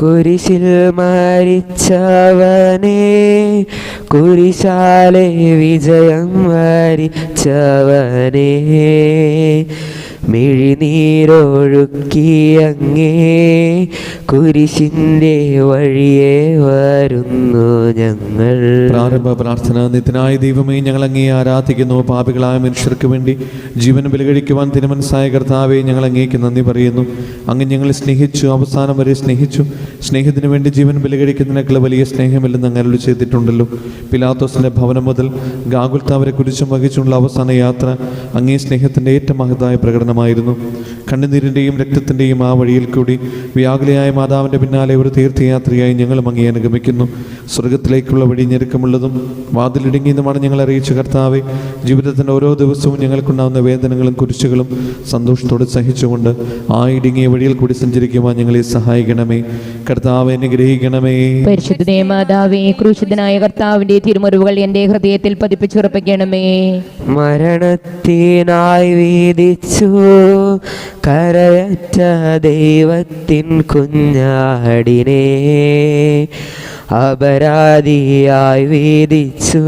കുരിശിൽ മരിച്ചവനെ കുരിശാലെ വിജയം വരിച്ചവനെ. മിഴിനീരൊഴുക്കിയങ്ങേ കുരിശിന്റെ വഴിയെ വരുന്നു ഞങ്ങൾ. പ്രാരംഭ പ്രാർത്ഥന. നിത്യനായ ദൈവമേ ഞങ്ങൾ അങ്ങേ ആരാധിക്കുന്നു. പാപികളായ മനുഷ്യർക്ക് വേണ്ടി ജീവൻ ബലികഴിക്കുവാൻ തിരുമനസായ കർത്താവെ ഞങ്ങൾ അങ്ങേക്ക് നന്ദി പറയുന്നു. അങ്ങ് ഞങ്ങളെ സ്നേഹിച്ചു അവസാനം വരെ സ്നേഹിച്ചു. സ്നേഹത്തിന് വേണ്ടി ജീവൻ ബലികഴിക്കുന്നതിനേക്കാൾ വലിയ സ്നേഹമില്ലെന്ന് അങ്ങനെ ചെയ്തിട്ടുണ്ടല്ലോ. പിലാത്തോസിന്റെ ഭവനം മുതൽ ഗാഗുൽത്താവരെ കുരിശും വഹിച്ചുള്ള അവസാന യാത്ര അങ്ങേ സ്നേഹത്തിന്റെ ഏറ്റവും മഹത്തായ പ്രകടനമായിരുന്നു കണ്ണുനീരിന്റെയും രക്തത്തിന്റെയും ആ വഴിയിൽ കൂടി വ്യാകുലയായ മാതാവിന്റെ പിന്നാലെ ഒരു തീർത്ഥയാത്രയായി ഞങ്ങൾ അങ്ങേ അനുഗമിക്കുന്നു. സ്വർഗത്തിലേക്കുള്ള വഴി ഞെരുക്കമുള്ളതും വാതിലിടുങ്ങിയതുമാണ് ഞങ്ങൾ അറിയിച്ച കർത്താവെ. ജീവിതത്തിന്റെ ഓരോ ദിവസവും ഞങ്ങൾക്കുണ്ടാകുന്ന വേദനകളും കുരിശുകളും സന്തോഷത്തോടെ സഹിച്ചുകൊണ്ട് ആ ഇടുങ്ങിയ വഴിയിൽ കൂടി സഞ്ചരിക്കുവാൻ ഞങ്ങളെ സഹായിക്കണമേ. കർത്താവ് അനുഗ്രഹിക്കണമേ. പരിശുദ്ധനായ മാതാവേ ക്രൂശിതനായ കർത്താവിന്റെ തിരുമുറിവുകൾ എന്റെ ഹൃദയത്തിൽ പതിപ്പിച്ചുറപ്പിക്കണമേ. മരണത്തിനായി വീതിച്ചു. കരയറ്റ ദൈവത്തിൻ കുഞ്ഞാടിനെ അപരാധിയായി വീതിച്ചു.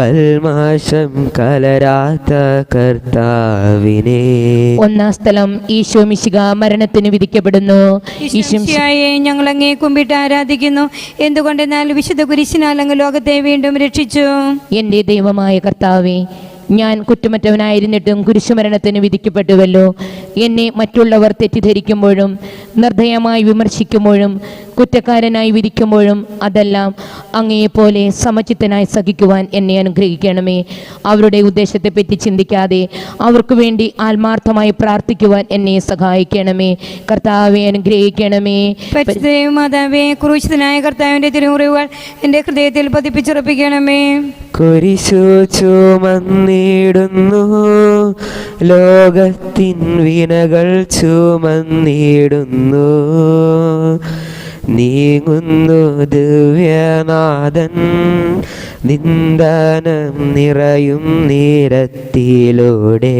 കൽമാശം കലരാത്ത കർത്താവിനെ. ഒന്നാം സ്ഥലം ഈശോ മിശിക മരണത്തിന് വിധിക്കപ്പെടുന്നു. ഞങ്ങൾ അങ്ങേ കുമ്പിട്ട് ആരാധിക്കുന്നു. എന്തുകൊണ്ടെന്നാൽ വിശുദ്ധ കുരിശിനാൽ അങ്ങ് ലോകത്തെ വീണ്ടും രക്ഷിച്ചു. എന്റെ ദൈവമായ കർത്താവേ ഞാൻ കുറ്റമറ്റവനായിരുന്നിട്ടും കുരിശുമരണത്തിന് വിധിക്കപ്പെട്ടുവല്ലോ. എന്നെ മറ്റുള്ളവർ തെറ്റിദ്ധരിക്കുമ്പോഴും നിർദ്ദയമായി വിമർശിക്കുമ്പോഴും കുറ്റക്കാരനായി വിധിക്കുമ്പോഴും അതെല്ലാം അങ്ങയെപ്പോലെ സമചിത്തനായി സഹിക്കുവാൻ എന്നെ അനുഗ്രഹിക്കണമേ. അവരുടെ ഉദ്ദേശത്തെപ്പറ്റി ചിന്തിക്കാതെ അവർക്ക് വേണ്ടി ആത്മാർത്ഥമായി പ്രാർത്ഥിക്കുവാൻ എന്നെ സഹായിക്കണമേ. കർത്താവെ അനുഗ്രഹിക്കണമേ. മാതാവേ ക്രൂശിതനായ കർത്താവിന്റെ തിരുമുറിവുകൾ എന്റെ ഹൃദയത്തിൽ പതിപ്പിച്ചുറപ്പിക്കണമേ. കുരിശു ചുമന്നിടുന്നു ലോകത്തിൻ വിനകൾ ചുമന്നിടുന്നു. നീങ്ങുന്നു ദിവ്യനാഥൻ. നിന്ദനം നിറയും നീരത്തിലൂടെ.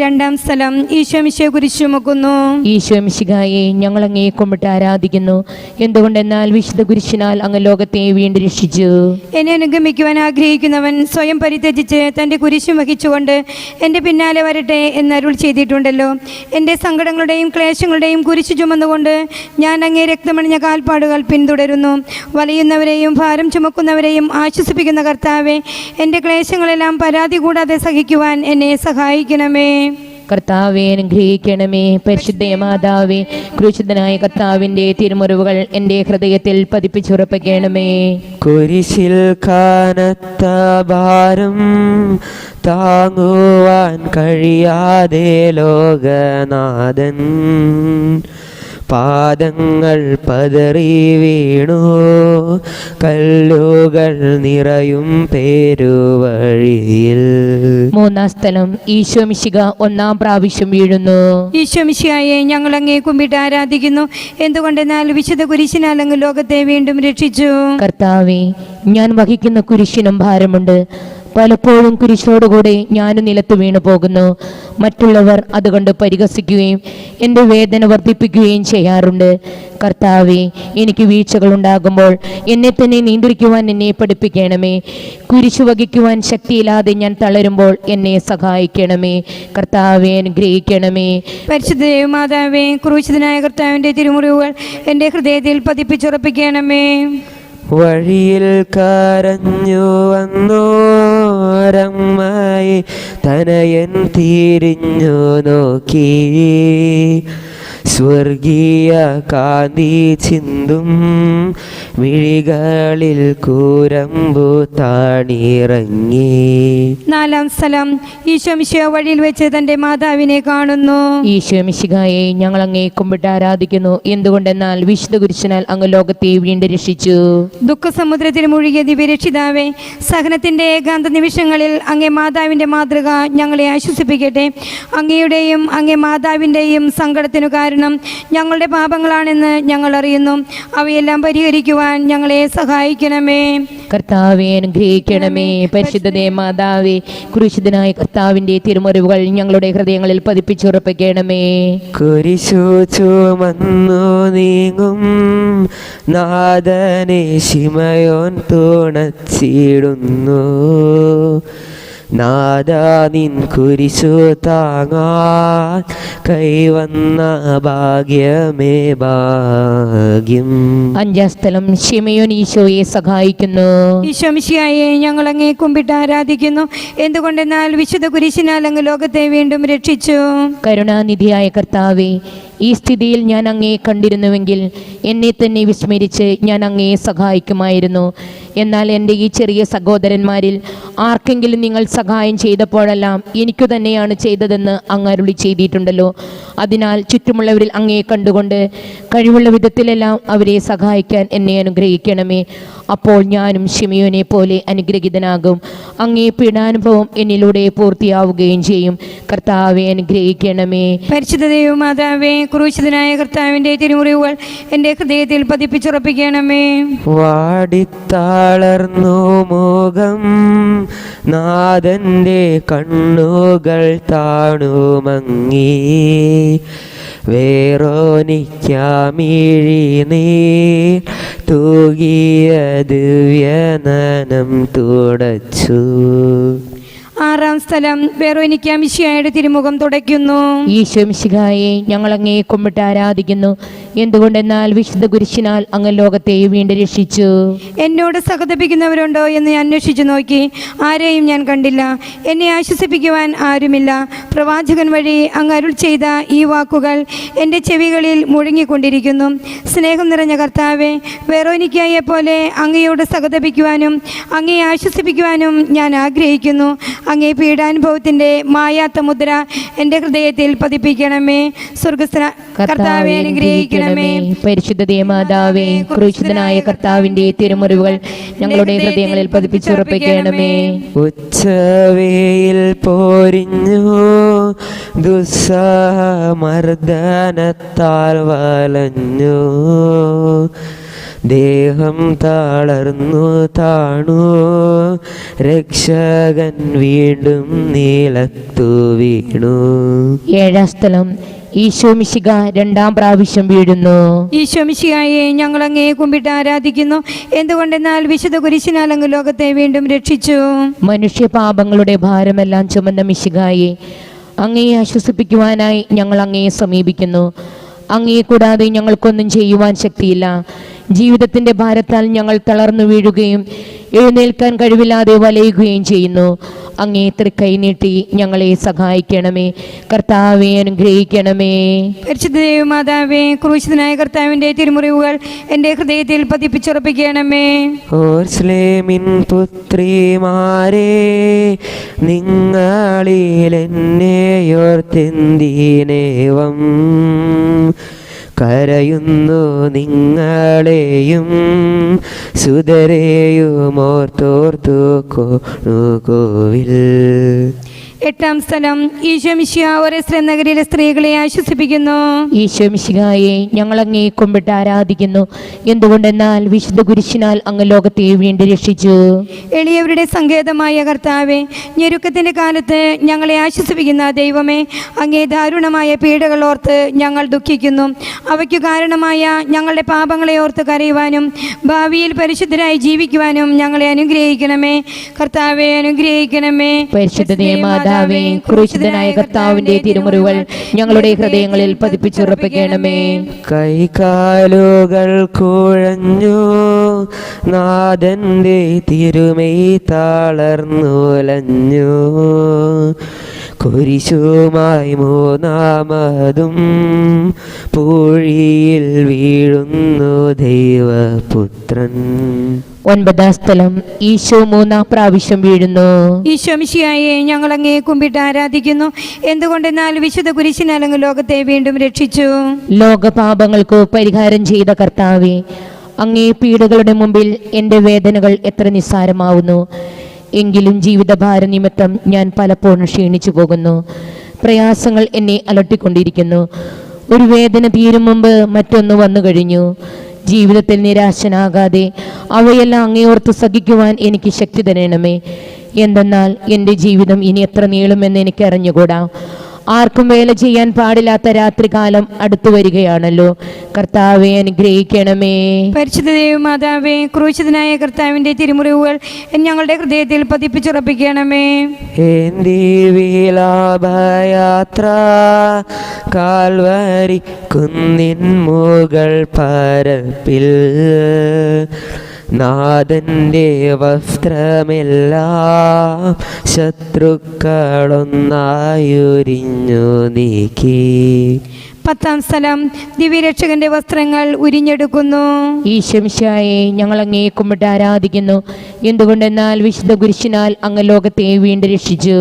രണ്ടാം സ്ഥലം ഈശോമിശയെ കുരിശു ചുമക്കുന്നു. ഈശോമിശികായെ ഞങ്ങൾ അങ്ങേ കൊമ്പിട്ട് ആരാധിക്കുന്നു. എന്തുകൊണ്ടെന്നാൽ വിശുദ്ധ കുരിശിനാൽ അങ്ങ് ലോകത്തെ വീണ്ടും രക്ഷിച്ചു. എന്നെ അനുഗമിക്കുവാൻ ആഗ്രഹിക്കുന്നവൻ സ്വയം പരിത്യജിച്ച് തന്റെ കുരിശും വഹിച്ചുകൊണ്ട് എന്റെ പിന്നാലെ വരട്ടെ എന്ന് അരുൾ ചെയ്തിട്ടുണ്ടല്ലോ. എന്റെ സങ്കടങ്ങളുടെയും ക്ലേശങ്ങളുടെയും കുരിശു ചുമന്നുകൊണ്ട് ഞാൻ അങ്ങേ രക്തമണിഞ്ഞ കാൽപ്പാടുകൾ പിന്തുടരുന്നു. വലയുന്നവരെയും ഭാരം ചുമക്കുന്നവരെയും ആശ്വസിപ്പിക്കുന്ന കർത്താവെ എന്റെ ക്ലേശങ്ങളെല്ലാം പരാതി കൂടാതെ സഹിക്കുവാൻ എന്നെ സഹായിക്കണമേ. കർത്താവെ അനുഗ്രഹിക്കണമേ. പരിശുദ്ധ മാതാവേ ക്രൂശിതനായ കർത്താവിന്റെ തിരുമുറിവുകൾ എന്റെ ഹൃദയത്തിൽ പതിപ്പിച്ചുറപ്പിക്കണമേ. കുരിശിൽ കാനത്ത ഭാരം താങ്ങുവാൻ കഴിയാതെ ലോകനാഥൻ. പാദങ്ങൾ പതറി വീണു. കല്ലുകൾ നിറയും പേരുവഴിയിൽ. മൂന്നാം സ്ഥലം ഈശോമിശിക ഒന്നാം പ്രാവശ്യം വീഴുന്നു. ഈശോമിശിയായെ ഞങ്ങൾ അങ്ങേ കുമ്പിട്ട് ആരാധിക്കുന്നു. എന്തുകൊണ്ടെന്നാൽ വിശുദ്ധ കുരിശിനാൽ അങ്ങ് ലോകത്തെ വീണ്ടും രക്ഷിച്ചു. കർത്താവേ ഞാൻ വഹിക്കുന്ന കുരിശിനും ഭാരമുണ്ട്. പലപ്പോഴും കുരിശോടുകൂടെ ഞാനും നിലത്ത് വീണു പോകുന്നു. മറ്റുള്ളവർ അതുകൊണ്ട് പരിഹസിക്കുകയും എന്റെ വേദന വർദ്ധിപ്പിക്കുകയും ചെയ്യാറുണ്ട്. കർത്താവെ എനിക്ക് വീഴ്ചകൾ ഉണ്ടാകുമ്പോൾ എന്നെ തന്നെ നിയന്ത്രിക്കുവാൻ എന്നെ പഠിപ്പിക്കണമേ. കുരിശു വഹിക്കുവാൻ ശക്തിയില്ലാതെ ഞാൻ തളരുമ്പോൾ എന്നെ സഹായിക്കണമേ. കർത്താവെ അനുഗ്രഹിക്കണമേ. പരിശുദ്ധ ദേവമാതാവേ ക്രൂശിതനായ കർത്താവിന്റെ തിരുമുറിവുകൾ എന്റെ ഹൃദയത്തിൽ പതിപ്പിച്ചുറപ്പിക്കണമേ. വഴിയിൽ കരഞ്ഞു വന്നോരമ്മയെ തനയൻ തിരിഞ്ഞു നോക്കി. സ്വർഗീയ കാന്തി ചിന്തും മിഴികളിൽ കൂരമ്പു താണിറങ്ങി നാലാം സ്ഥലം ഈശോമിശ വഴിയിൽ വെച്ച് തന്റെ മാതാവിനെ കാണുന്നു. ഈശോമിശികായെ ഞങ്ങൾ അങ്ങേ കുമ്പിട്ട് ആരാധിക്കുന്നു. എന്തുകൊണ്ടെന്നാൽ വിശുദ്ധ കുരിശനാൽ അങ്ങ് ലോകത്തെ വീണ്ടും രക്ഷിച്ചു. ദുഃഖസമുദ്രത്തിൽ മുഴുകിയ ദിവ്യരക്ഷിതാവേ സഹനത്തിന്റെ ഏകാന്ത നിമിഷങ്ങളിൽ അങ്ങേ മാതാവിന്റെ മാതൃക ഞങ്ങളെ ആശ്വസിപ്പിക്കട്ടെ. അങ്ങയുടെയും അങ്ങേ മാതാവിന്റെയും സങ്കടത്തിനു കാരണം ഞങ്ങളുടെ പാപങ്ങളാണെന്ന് ഞങ്ങൾ അറിയുന്നു. അവയെല്ലാം പരിഹരിക്കുവാൻ ഞങ്ങളെ സഹായിക്കണമേ. കർത്താവേ അനുഗ്രഹിക്കണമേ. പരിശുദ്ധതേ മാതാവേ കുരിശുദ്ധനായ കർത്താവിന്റെ തിരുമുറിവുകൾ ഞങ്ങളുടെ ഹൃദയങ്ങളിൽ പതിപ്പിച്ചുറപ്പിക്കണമേ. കുരിശു ചുമന്നു നീങ്ങും. നാദനെ ശിമയോൻ തുണച്ചിടുന്നു. നാദാ നിൻ കുരിശു താങ്ങാൻ കൈവന്ന ഭാഗ്യമേ ഭാഗ്യം. അഞ്ചാം സ്ഥലം ഷിമയോൻ ഈശോയെ സഹായിക്കുന്നു. ഈശോമിശിയായെ ഞങ്ങൾ അങ്ങേ കുമ്പിട്ട് ആരാധിക്കുന്നു. എന്തുകൊണ്ടെന്നാൽ വിശുദ്ധ കുരിശിനാൽ അങ്ങ് ലോകത്തെ വീണ്ടും രക്ഷിച്ചു. കരുണാനിധിയായ കർത്താവെ ഈ സ്ഥിതിയിൽ ഞാൻ അങ്ങേ കണ്ടിരുന്നുവെങ്കിൽ എന്നെ തന്നെ വിസ്മരിച്ച് ഞാൻ അങ്ങേ സഹായിക്കുമായിരുന്നു. എന്നാൽ എന്റെ ഈ ചെറിയ സഹോദരന്മാരിൽ ആർക്കെങ്കിലും നിങ്ങൾ സഹായം ചെയ്തപ്പോഴെല്ലാം എനിക്കു തന്നെയാണ് ചെയ്തതെന്ന് അങ്ങ് അരുളി ചെയ്തിട്ടുണ്ടല്ലോ. അതിനാൽ ചുറ്റുമുള്ളവരിൽ അങ്ങേ കണ്ടുകൊണ്ട് കഴിവുള്ള വിധത്തിലെല്ലാം അവരെ സഹായിക്കാൻ എന്നെ അനുഗ്രഹിക്കണമേ. അപ്പോൾ ഞാനും ഷിമിയോനെ പോലെ അനുഗ്രഹീതനാകും. അങ്ങേ പീഡാനുഭവം എന്നിലൂടെ പൂർത്തിയാവുകയും ചെയ്യും. കർത്താവെ അനുഗ്രഹിക്കണമേ. പരിശുദ്ധ മാതാവേ ക്രൂശിതനായ കർത്താവിന്റെ തിരുമുറിവുകൾ എന്റെ ഹൃദയത്തിൽ പതിപ്പിച്ചുറപ്പിക്കണമേ. വാടിത്താളർന്നു മുഖം നാഥന്റെ കണ്ണുകൾ താണുമങ്ങി. വേറോനിക്കാമിഴി നീ തൂകിയ ദിവ്യനനം തുടച്ചു. ആറാം സ്ഥലം വെറോനിക്കാമിശിയായുടെ തിരുമുഖം തുടയ്ക്കുന്നു. ഈശോമിശിഹായെ ഞങ്ങൾ അങ്ങേ കുമ്പിട്ട് ആരാധിക്കുന്നു. എന്തുകൊണ്ടെന്നാൽ വിശുദ്ധ കുരിശിനാൽ അങ്ങ് ലോകത്തെ വീണ്ടും രക്ഷിച്ചു. എന്നോട് സഹതപിക്കുന്നവരുണ്ടോ എന്ന് ഞാൻ അന്വേഷിച്ചു നോക്കി. ആരെയും ഞാൻ കണ്ടില്ല. എന്നെ ആശ്വസിപ്പിക്കുവാൻ ആരുമില്ല. പ്രവാചകൻ വഴി അങ്ങ് അരുൾ ചെയ്ത ഈ വാക്കുകൾ എന്റെ ചെവികളിൽ മുഴങ്ങിക്കൊണ്ടിരിക്കുന്നു. സ്നേഹം നിറഞ്ഞ കർത്താവെ വെറോനിക്കായെ പോലെ അങ്ങയോട് സഹതപിക്കുവാനും അങ്ങയെ ആശ്വസിപ്പിക്കുവാനും ഞാൻ ആഗ്രഹിക്കുന്നു. അങ്ങേ പീഡാനുഭവത്തിന്റെ മായാത്ത മുദ്ര എന്റെ ഹൃദയത്തിൽ പതിപ്പിക്കണമേ. സ്വർഗസ്ഥ കർത്താവെ അനുഗ്രഹിക്കണമേ പരിശുദ്ധ ദേമാതാവേ ക്രൂശിതനായ കർത്താവിന്റെ തിരുമുറിവുകൾ ഞങ്ങളുടെ ഹൃദയങ്ങളിൽ പതിപ്പിച്ചുറപ്പിക്കണമേ. ഉച്ചവേയിൽ പോരിഞ്ഞു ദുസ്സമർദ്ദനത്താൽ വലഞ്ഞു. ദേഹം താളർന്നു താണു. രക്ഷകൻ വീണ്ടും നീലത്തു വീണു. ഏഴാം സ്ഥലം ഈശോമിശിക രണ്ടാം പ്രാവശ്യം വീഴുന്നു. ഈശോമിശികയെ ഞങ്ങൾ അങ്ങേ കുമ്പിട്ട് ആരാധിക്കുന്നു. എന്തുകൊണ്ടെന്നാൽ വിശുദ്ധ കുരിശിനാൽ അങ്ങ് ലോകത്തെ വീണ്ടും രക്ഷിച്ചു. മനുഷ്യ പാപങ്ങളുടെ ഭാരമെല്ലാം ചുമന്ന മിശികായെ അങ്ങയെ ആശ്വസിപ്പിക്കുവാനായി ഞങ്ങൾ അങ്ങയെ സമീപിക്കുന്നു. അങ്ങയെ കൂടാതെ ഞങ്ങൾക്കൊന്നും ചെയ്യുവാൻ ശക്തിയില്ല. ജീവിതത്തിന്റെ ഭാരത്താൽ ഞങ്ങൾ തളർന്നു വീഴുകയും എഴുന്നേൽക്കാൻ കഴിവില്ലാതെ വലയുകയും ചെയ്യുന്നു. അങ്ങേ തൃക്കൈ നീട്ടി ഞങ്ങളെ സഹായിക്കണമേ. കർത്താവെ അനുഗ്രഹിക്കണമേ. പരിശുദ്ധ ദൈവമാതാവേ ക്രൂശിതനായ കർത്താവിന്റെ തിരുമുറിവുകൾ എന്റെ ഹൃദയത്തിൽ പതിപ്പിച്ചുറപ്പിക്കണമേ. ഓർസ്ലേമിൻ പുത്രിമാരെ നിങ്ങളിൽ എന്നെയോർത്തെന്തിനേവം കരയുന്നു നിങ്ങളെയും. സുതരെയും ഓർത്തോർത്തു കോവിൽ എട്ടാം സ്ഥലം ഈശോമിശിയ ഒരേസ്ലം നഗരിലെ സ്ത്രീകളെ ആശ്വസിപ്പിക്കുന്നു. ഈശോ മിശിഹായെ ഞങ്ങൾ അങ്ങേ കുമ്പിട്ട് ആരാധിക്കുന്നു. എന്തുകൊണ്ടെന്നാൽ വിശുദ്ധ കുരിശിനാൽ അങ്ങ് ലോകത്തെ വീണ്ടും രക്ഷിച്ചു. എളിയവരുടെ സങ്കേതമായ കർത്താവെ ഞെരുക്കത്തിന്റെ കാലത്ത് ഞങ്ങളെ ആശ്വസിപ്പിക്കുന്ന ദൈവമേ അങ്ങേ ദാരുണമായ പീഡകൾ ഓർത്ത് ഞങ്ങൾ ദുഃഖിക്കുന്നു. അവയ്ക്ക് കാരണമായ ഞങ്ങളുടെ പാപങ്ങളെ ഓർത്ത് കരയുവാനും ഭാവിയിൽ പരിശുദ്ധരായി ജീവിക്കുവാനും ഞങ്ങളെ അനുഗ്രഹിക്കണമേ. കർത്താവെ അനുഗ്രഹിക്കണമേ. പരിശുദ്ധതയെ മാതാവേ ക്രൂശിതനായ കർത്താവിന്റെ തിരുമുറിവുകൾ ഞങ്ങളുടെ ഹൃദയങ്ങളിൽ പതിപ്പിച്ചുറപ്പിക്കണമേ. കൈകാലുകൾ കുഴഞ്ഞു നാഥന്റെ തിരുമേ തളർന്നുലഞ്ഞു. കുരിശുമായി മൂന്നാമതും പൂഴിയിൽ വീഴുന്നു ദൈവപുത്രൻ. ഒൻപതാം സ്ഥലം ഈശോ മൂന്നാം പ്രാവശ്യം വീഴുന്നു. ഈശോമിശിയായെ ഞങ്ങൾ അങ്ങേ കുമ്പിട്ട് ആരാധിക്കുന്നു. എന്തുകൊണ്ടെന്നാൽ വിശുദ്ധ കുരിശിനാൽ അങ്ങ് ലോകത്തെ വീണ്ടും രക്ഷിച്ചു. ലോകപാപങ്ങൾക്ക് പരിഹാരം ചെയ്ത കർത്താവെ അങ്ങേ പീഡകളുടെ മുമ്പിൽ എന്റെ വേദനകൾ എത്ര നിസ്സാരമാവുന്നു. എങ്കിലും ജീവിതഭാര നിമിത്തം ഞാൻ പലപ്പോഴും ക്ഷീണിച്ചു പോകുന്നു. പ്രയാസങ്ങൾ എന്നെ അലട്ടിക്കൊണ്ടിരിക്കുന്നു. ഒരു വേദന തീരും മുമ്പ് മറ്റൊന്ന് വന്നു കഴിഞ്ഞു. ജീവിതത്തിൽ നിരാശനാകാതെ അവയെല്ലാം അങ്ങേയോർത്ത് സഹിക്കുവാൻ എനിക്ക് ശക്തി തരണമേ. എന്തെന്നാൽ എന്റെ ജീവിതം ഇനി എത്ര നീളുമെന്ന് എനിക്ക് അറിഞ്ഞുകൂടാ ആർക്കും വേല ചെയ്യാൻ പാടില്ലാത്ത രാത്രികാലം അടുത്തു വരികയാണല്ലോ. കർത്താവെ അനുഗ്രഹിക്കണമേ. പരിശുദ്ധ മാതാവേ ക്രൂശിതനായ കർത്താവിന്റെ തിരുമുറിവുകൾ ഞങ്ങളുടെ ഹൃദയത്തിൽ പതിപ്പിച്ചുറപ്പിക്കണമേ. വിലാപയാത്ര കാൽവരി കുന്നിൻ മുകൾ പരപ്പിൽ നാഥന്റെ വസ്ത്രമില്ല ശത്രുക്കളൊന്നായുരിഞ്ഞു നീക്കി. പത്താം സ്ഥലം ദിവ്യരക്ഷകന്റെ വസ്ത്രങ്ങൾ ഉരിഞ്ഞെടുക്കുന്നു. ഈ ഈശംശായെ ഞങ്ങൾ അങ്ങേ കുമ്പിട്ട് ആരാധിക്കുന്നു. എന്തുകൊണ്ടെന്നാൽ വിശുദ്ധ കുരിശിനാൽ അങ്ങ് ലോകത്തെ വീണ്ടും രക്ഷിച്ചു.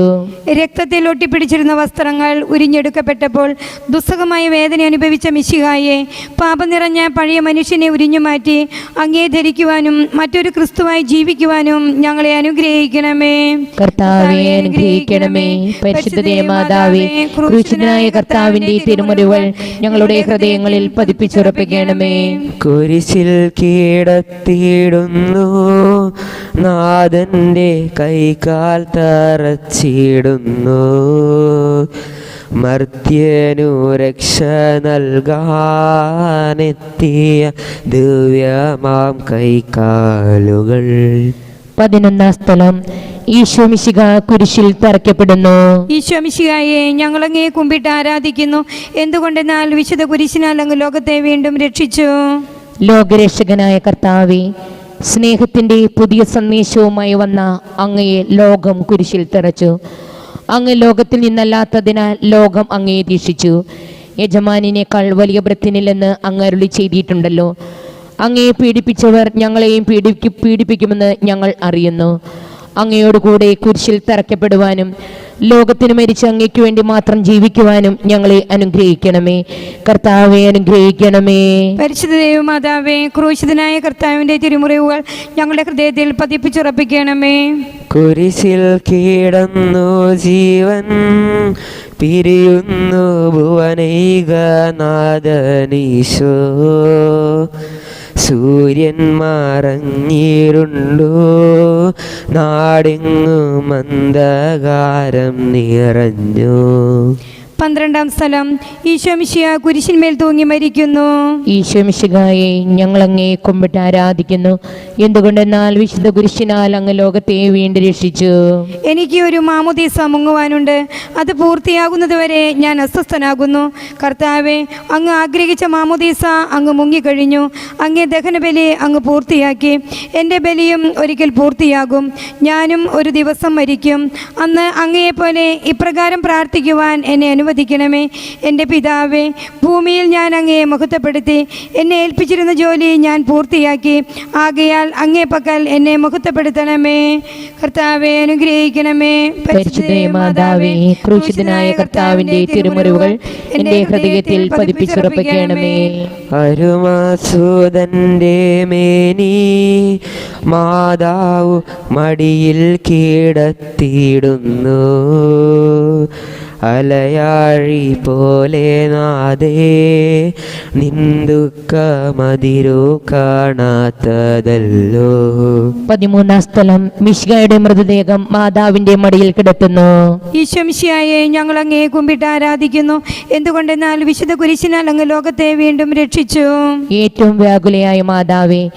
രക്തത്തിൽ ഒട്ടിപ്പിടിച്ചിരുന്ന വസ്ത്രങ്ങൾ ഉരിഞ്ഞെടുക്കപ്പെട്ടപ്പോൾ ദുസ്സഹമായ വേദന അനുഭവിച്ച മിശിഹായെ പാപം നിറഞ്ഞ പഴയ മനുഷ്യനെ ഉരിഞ്ഞു മാറ്റി അങ്ങേ ധരിക്കുവാനും മറ്റൊരു ക്രിസ്തുവായി ജീവിക്കുവാനും ഞങ്ങളെ അനുഗ്രഹിക്കണമേ. കർത്താവെ അനുഗ്രഹിക്കണമേ. പരിശുദ്ധ മാതാവേ കർത്താവിന്റെ തിരുമുറിവുകൾ ഞങ്ങളുടെ ഹൃദയങ്ങളിൽ പതിപ്പിച്ചുറപ്പിക്കണമേ. കുരിശിൽ കീടത്തിയിടുന്നു. നാഥന്റെ കൈകാൽ തറച്ചിടുന്നു. മർത്യനു രക്ഷ നൽകാനെത്തിയ ദിവ്യമാം കൈകാലുകൾ. പതിനൊന്നാം സ്ഥലം. ഈശോമിശിക കുരിശിൽ തറയ്ക്കപ്പെടുന്നു. ഈശോമിശികായെ ഞങ്ങൾ ഞങ്ങളങ്ങേ കുമ്പിട്ട് ആരാധിക്കുന്നു. എന്തുകൊണ്ടെന്നാൽ വിശുദ്ധ കുരിശിനാൽ അങ്ങ് ലോകത്തെ വീണ്ടും രക്ഷിച്ചു. ലോകരക്ഷകനായ കർത്താവെ സ്നേഹത്തിന്റെ പുതിയ സന്ദേശവുമായി വന്ന അങ്ങയെ ലോകം കുരിശിൽ തറച്ചു. അങ്ങ് ലോകത്തിൽ നിന്നല്ലാത്തതിനാൽ ലോകം അങ്ങയെ ദീക്ഷിച്ചു. യജമാനിനേക്കാൾ വലിയ വൃത്തിനില്ലെന്ന് അങ്ങ് അരുളി ചെയ്തിട്ടുണ്ടല്ലോ. അങ്ങയെ പീഡിപ്പിച്ചവർ ഞങ്ങളെയും പീഡിപ്പി പീഡിപ്പിക്കുമെന്ന് ഞങ്ങൾ അറിയുന്നു. അങ്ങയോട് കൂടെ കുരിശിൽ തറയ്ക്കപ്പെടുവാനും ലോകത്തിന് മരിച്ച് അങ്ങയ്ക്ക് വേണ്ടി മാത്രം ജീവിക്കുവാനും ഞങ്ങളെ അനുഗ്രഹിക്കണമേ. കർത്താവെ അനുഗ്രഹിക്കണമേ. പരിശുദ്ധ ദൈവമാതാവേ ക്രൂശിതനായ കർത്താവിന്റെ തിരുമുറിവുകൾ ഞങ്ങളുടെ ഹൃദയത്തിൽ പതിപ്പിച്ചുറപ്പിക്കണമേ. കുരിശിൽ കീടന്നു ജീവൻ പിരിയുന്നു ഭുവനൈകനാഥനീശോ സൂര്യൻ മറഞ്ഞിരുണ്ടു നാടിങ്ങു മന്ദകാരം നിറഞ്ഞു. പന്ത്രണ്ടാം സ്ഥലം. ഈശോമിശിയ കുരിശിന്മേൽ തൂങ്ങി മരിക്കുന്നു. ഈശോമിശികായെ ഞങ്ങൾ അങ്ങേ കുമ്പിട്ട് ആരാധിക്കുന്നു. എന്തുകൊണ്ടെന്നാൽ വിശുദ്ധ കുരിശിനാൽ അങ്ങ് ലോകത്തെ വീണ്ടും രക്ഷിച്ചു. എനിക്ക് ഒരു മാമുദീസ മുങ്ങുവാനുണ്ട്. അത് പൂർത്തിയാകുന്നതുവരെ ഞാൻ അസ്വസ്ഥനാകുന്നു. കർത്താവെ അങ്ങ് ആഗ്രഹിച്ച മാമുദീസ അങ്ങ് മുങ്ങിക്കഴിഞ്ഞു. അങ്ങേ ദഹനബലി അങ്ങ് പൂർത്തിയാക്കി. എന്റെ ബലിയും ഒരിക്കൽ പൂർത്തിയാകും. ഞാനും ഒരു ദിവസം മരിക്കും. അന്ന് അങ്ങയെപ്പോലെ ഇപ്രകാരം പ്രാർത്ഥിക്കുവാൻ എന്നെ അനുവദിക്കണമേ എന്റെ പിതാവേ ഭൂമിയിൽ ഞാൻ അങ്ങയെ മഹത്വപ്പെടുത്തി എന്നെ ഏൽപ്പിച്ചിരുന്ന ജോലി ഞാൻ പൂർത്തിയാക്കി. ആകയാൽ അങ്ങേ പക്കൽ എന്നെ മഹത്വപ്പെടുത്തണമേ. കർത്താവെ അനുഗ്രഹിക്കണമേ. പരിശുദ്ധനായ മാതാവേ ക്രൂശിതനായ കർത്താവിന്റെ തിരുമുറിവുകൾ എന്റെ ഹൃദയത്തിൽ പതിപ്പിച്ചുറപ്പിക്കണമേ. അരുമാസൂതന്റെ മേനി മാതാവ് മടിയിൽ കീടത്തിയിടുന്നു. അലയാഴി പോലെ നാദേ നിന്ദുക്കമതിരു കാണാത്തതല്ലോ. പതിമൂന്നാം സ്ഥലം മിഷ്കയുടെ മൃതദേഹം മാതാവിന്റെ മടിയിൽ കിടത്തുന്നു ഈശ്വംശിയായെ ഞങ്ങൾ അങ്ങേ കുമ്പിട്ട് ആരാധിക്കുന്നു. എന്തുകൊണ്ടെന്നാൽ വിശുദ്ധ കുരിശിനാൽ അങ്ങ് ലോകത്തെ വീണ്ടും രക്ഷിച്ചു. ഏറ്റവും വ്യാകുലയായ മാതാവേ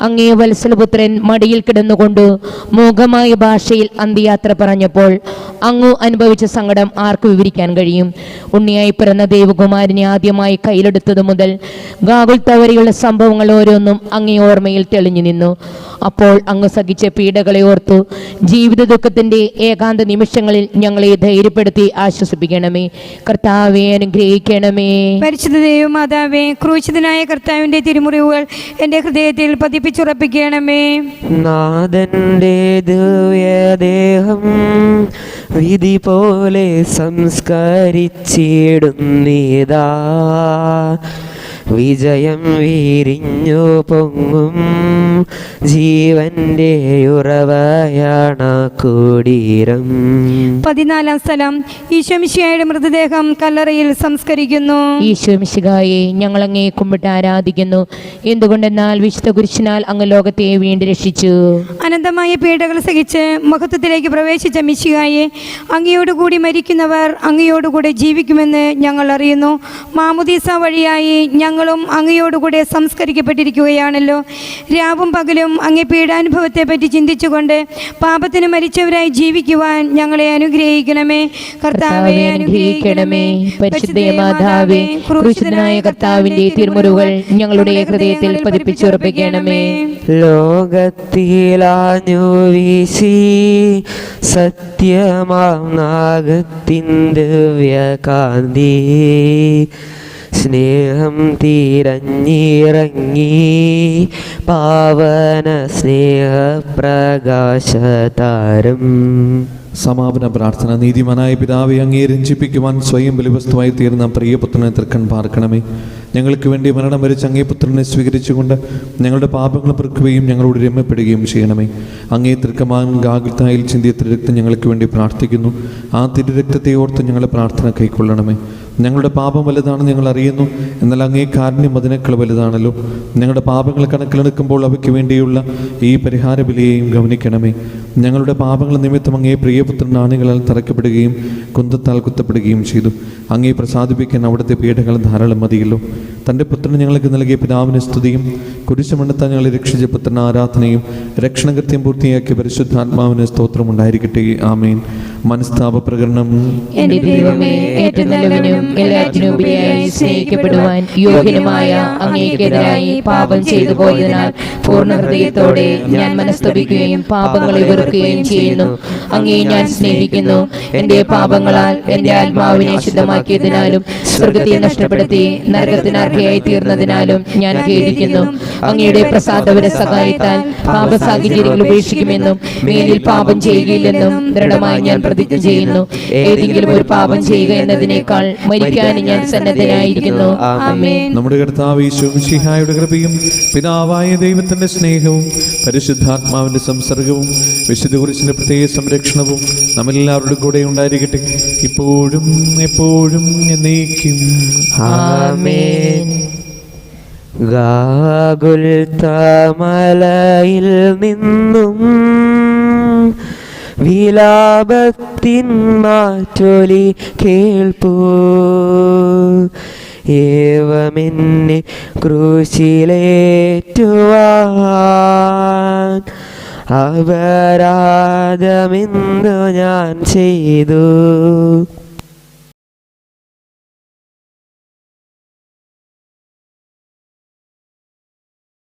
അങ്ങേ വത്സലപുത്രൻ മടിയിൽ കിടന്നുകൊണ്ട് മൂകമായ ഭാഷയിൽ അന്ത്യയാത്ര പറഞ്ഞപ്പോൾ അങ്ങു അനുഭവിച്ച സങ്കടം ആർക്ക് വിവരിക്കാൻ കഴിയും? ഉണ്ണിയായി പിറന്ന ദേവകുമാരനെ ആദ്യമായി കയ്യിലെടുത്തതു മുതൽ ഗാകുൽത്ത വരെയുള്ള സംഭവങ്ങൾ ഓരോന്നും അങ്ങേ ഓർമ്മയിൽ തെളിഞ്ഞു നിന്നു. അപ്പോൾ അങ്ങ് സഹിച്ച പീഡകളെ ഓർത്തു ജീവിത ദുഃഖത്തിന്റെ ഏകാന്ത നിമിഷങ്ങളിൽ ഞങ്ങളെ ധൈര്യപ്പെടുത്തി ആശ്വസിപ്പിക്കണമേ. കർത്താവെ അനുഗ്രഹിക്കണമേ. പരിശുദ്ധ ദൈവമാതാവേ ക്രൂശിതനായ കർത്താവിന്റെ തിരുമുറിവുകൾ എന്റെ ഹൃദയത്തിൽ പതിപ്പിച്ചുറപ്പിക്കണമേ നാഥന്റെ ദിവ്യദേഹം വിധി പോലെ സംസ്കരിച്ചിടുന്നീതാ വിജയം വീരിഞ്ഞു പൊങ്ങും. ജീവന്റെ ഉറവയാണ കൂടീരം. പതിനാലാം സ്ഥലം. ഈശോമിശിയായുടെ മൃതദേഹം കല്ലറയിൽ സംസ്കരിക്കുന്നു. ഈശോ മിശിഹായെ ഞങ്ങൾ അങ്ങേ കുമ്പിട്ട് ആരാധിക്കുന്നു. എന്തുകൊണ്ടെന്നാൽ വിശുദ്ധ കുരിശിനാൽ അങ്ങ് ലോകത്തെ വീണ്ടും രക്ഷിച്ചു. അനന്തമായ പീഡകൾ സഹിച്ച് മഹത്വത്തിലേക്ക് പ്രവേശിച്ച മിശികായെ അങ്ങയോടുകൂടി മരിക്കുന്നവർ അങ്ങയോടുകൂടി ജീവിക്കുമെന്ന് ഞങ്ങൾ അറിയുന്നു. മാമുദീസ വഴിയായി ഞങ്ങളും അങ്ങയോടുകൂടെ സംസ്കരിക്കപ്പെട്ടിരിക്കുകയാണല്ലോ. രാവും പകലും അങ്ങേ പീഡാനുഭവത്തെ പറ്റി ചിന്തിച്ചുകൊണ്ട് പാപത്തിന് മരിച്ചവരായി ജീവിക്കുവാൻ ഞങ്ങളെ അനുഗ്രഹിക്കണമേ. കർത്താവെ അനുഗ്രഹിക്കണമേ. പരിശുദ്ധ മാതാവേ ക്രൂശിതനായ കർത്താവിന്റെ തിരുമുറുകൾ ഞങ്ങളുടെ ഹൃദയത്തിൽ പതിപ്പിച്ചുറപ്പിക്കണമേ. ലോകത്തിലാഞ്ഞു വീശി സത്യമാം സ്നേഹം തീരഞ്ഞിറങ്ങി പാവന സ്നേഹപ്രകാശതാരം. സമാപന പ്രാർത്ഥന. നീതിമാനായ പിതാവെ അങ്ങേ രഞ്ജിപ്പിക്കുവാൻ സ്വയം ബലിവസ്തുവായി തീർന്ന പ്രിയപുത്രനെ തൃക്കൺ പാർക്കണമേ. ഞങ്ങൾക്ക് വേണ്ടി മരണം വരിച്ച അങ്ങേ പുത്രനെ സ്വീകരിച്ചുകൊണ്ട് ഞങ്ങളുടെ പാപങ്ങൾ പെറുക്കുകയും ഞങ്ങളോട് രമ്യപ്പെടുകയും ചെയ്യണമേ. അങ്ങേ തൃക്കമാൻ ഗാഗ്രതായിൽ ചിന്തിയ തിരുരക്തം ഞങ്ങൾക്ക് വേണ്ടി പ്രാർത്ഥിക്കുന്നു. ആ തിരുരക്തത്തെ ഓർത്ത് ഞങ്ങളുടെ പ്രാർത്ഥന കൈക്കൊള്ളണമേ. ഞങ്ങളുടെ പാപം വലുതാണെന്ന് ഞങ്ങൾ അറിയുന്നു. എന്നാൽ അങ്ങേ കാരുണ്യം അതിനേക്കാൾ വലുതാണല്ലോ. ഞങ്ങളുടെ പാപങ്ങൾ കണക്കിലെടുക്കുമ്പോൾ അവയ്ക്ക് വേണ്ടിയുള്ള ഈ പരിഹാര ബലിയെയും ഗവനിക്കണമേ ഞങ്ങളുടെ പാപങ്ങൾ നിമിത്തം അങ്ങേ പ്രിയപുത്രൻ ആണികളാൽ തറയ്ക്കപ്പെടുകയും കുന്തത്താൽ കുത്തപ്പെടുകയും ചെയ്തു. അങ്ങേ പ്രസാദിപ്പിക്കാൻ അവിടുത്തെ പീഠകൾ ധാരാളം മതിയല്ലോ. തന്റെ പുത്രൻ ഞങ്ങൾക്ക് നൽകിയ പിതാവിന് സ്തുതിയും കുരിശമണ്ണത്താൻ ഞങ്ങളെ രക്ഷിച്ച പുത്രൻ ആരാധനയും രക്ഷണകൃത്യം പൂർത്തിയാക്കിയ പരിശുദ്ധാത്മാവിന് സ്തോത്രം ഉണ്ടായിരിക്കട്ടെ. ആമേൻ. മനസ്താപ പ്രകടനം. സ്നേഹിക്കപ്പെടുവാൻ യോഗ്യനുമായ അങ്ങേക്കെതിരായി പാപം ചെയ്തു പോയതിനാൽ പൂർണ ഹൃദയത്തോടെ ഞാൻ മനസ്തപിക്കുകയും പാപങ്ങളെ വെറുക്കുകയും ചെയ്യുന്നു. അങ്ങേ ഞാൻ സ്നേഹിക്കുന്നു. എന്റെ പാപങ്ങളാൽ എന്റെ ആത്മാവിനെ ശുദ്ധമാക്കിയതിനാലും സ്വർഗത്തെ നഷ്ടപ്പെടുത്തി നരകത്തിനർഹയായി തീർന്നതിനാലും ഞാൻ ഖേദിക്കുന്നു അങ്ങയുടെ പ്രസാദവരെ സഹായത്താൽ പാപ സാഹചര്യങ്ങൾ ഉപേക്ഷിക്കുമെന്നും മേലിൽ പാപം ചെയ്യുകയില്ലെന്നും ദൃഢമായി ഞാൻ പ്രതിജ്ഞ ചെയ്യുന്നു. ഏതെങ്കിലും ഒരു പാപം ചെയ്യുക എന്നതിനേക്കാൾ മരിക്കാനും ഞാൻ സന്നദ്ധനായിരിക്കുന്നു. ആമേൻ. നമ്മുടെ കർത്താവ് ഈശോമിശിഹായുടെ കൃപയും പിതാവായ ദൈവത്തിന്റെ സ്നേഹവും പരിശുദ്ധാത്മാവിന്റെ സംസർഗവും വിശുദ്ധ കുറിച്ചിന്റെ പ്രത്യേക സംരക്ഷണവും നമ്മെല്ലാവരുടെ കൂടെ ഉണ്ടായിരിക്കട്ടെ. ഇപ്പോഴും എപ്പോഴും എന്നേക്കും ആമേൻ. ഗാകുൽ തമലയിൽ നിന്നും വിലാപത്തിൻ മാറ്റൊലി കേൾപ്പൂ. ഏവമെന്നെ ക്രൂശിലേറ്റുവാൻ അപരാധമെന്തു ഞാൻ ചെയ്തു.